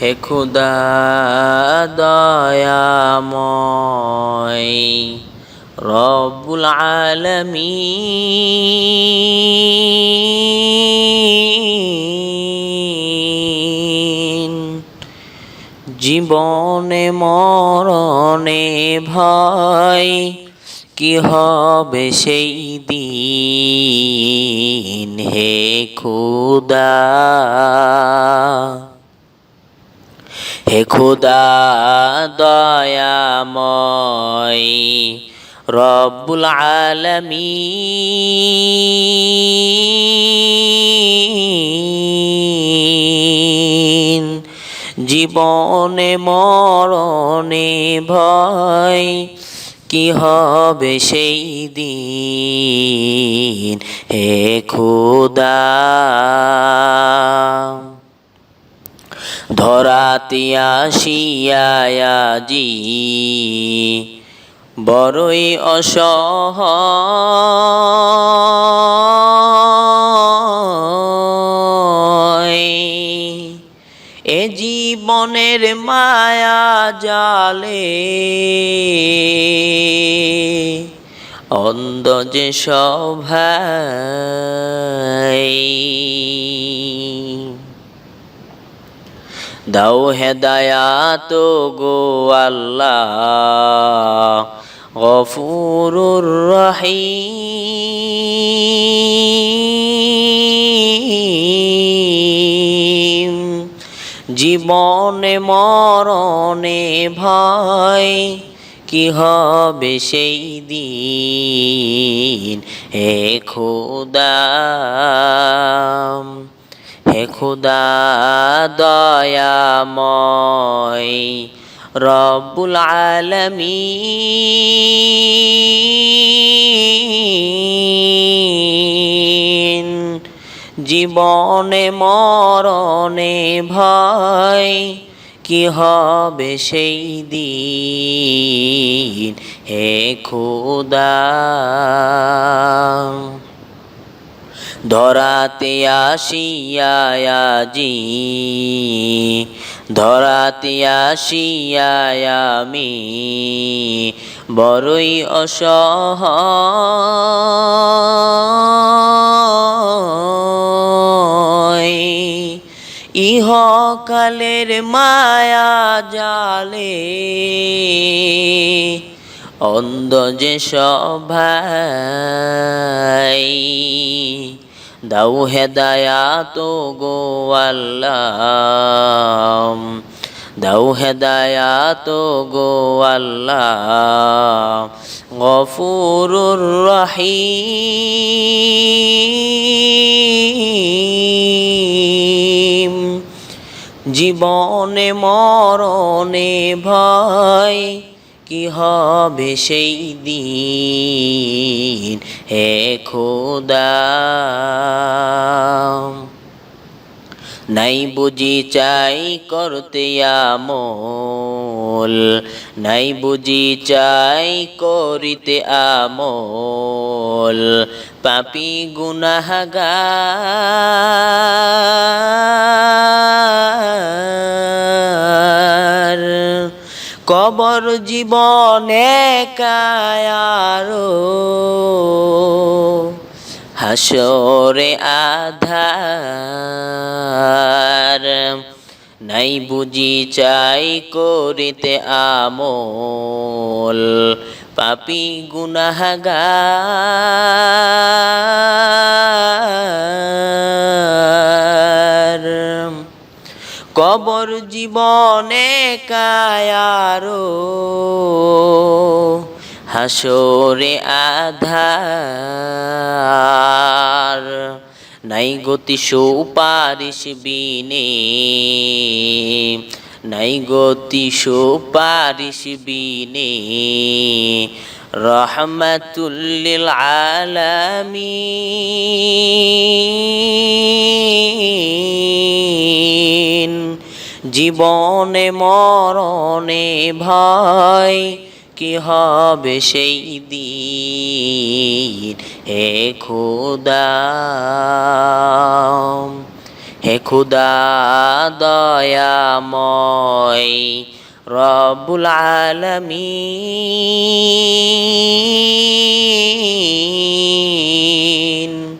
হে খুদা দয়াময় রব্বুল আলমিন। জীবনে মরণে ভয় কি হবে সেই দিন? হে খুদা খুদা দয়াময় রব্বুল আলমিন। জীবনে মরণে ভয় কি হবে সেই দিন? হে খুদা ধরাতে আসিয়াজি বড়ই অসহায়। এ জীবনের মায়া জালে। অন্ধ যে সভাই দাও হেদায়াত গো আল্লাহ। গফুরুর রহিম। জীবনে মরণে ভয়, কি হবে সেই দিন? হে খুদা। খুদা দয়াময় রব্বুল আলমিন। জীবনে মরণে ভয় কি হবে সেই দিন? হে খুদা ধরাতে আসিয়াজি ধরাতে আসিয়ামি বড়ই অসহায়। ইহকালের মায়া জালে অন্ধ যে সভাই দাও হেদায়াত গো আল্লাহ। দাও হেদায়াত গো আল্লাহ। গফুরুর রহিম। জীবনে মরণে ভয় কি হবে সেই দিন? হে খোদা। নাই বুঝি চাই করতে আমল, নাই বুঝি চাই করিতে আমল। পাপি গুনাহগার কবর জীবনে কায়ারো। হাসরে আধার নাই বুঝি চাই করিতে আমল। পাপি গুনাহগার কবর জীবনে কায়ারো, হাসরে আধার। নাই গতি সুপারিশ বিনে, নাই গতি সুপারিশ বিনে। রহমতুল্লিল আলামিন। জীবনে মরণে ভয় কি হবে সেই দিন? হে খুদা হে খুদা দয়াময় রব্বুল আলমিন।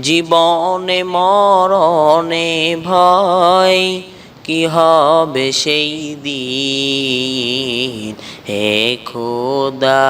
জীবনে মরণে ভয় কি হবে সেই দিন? হে খোদা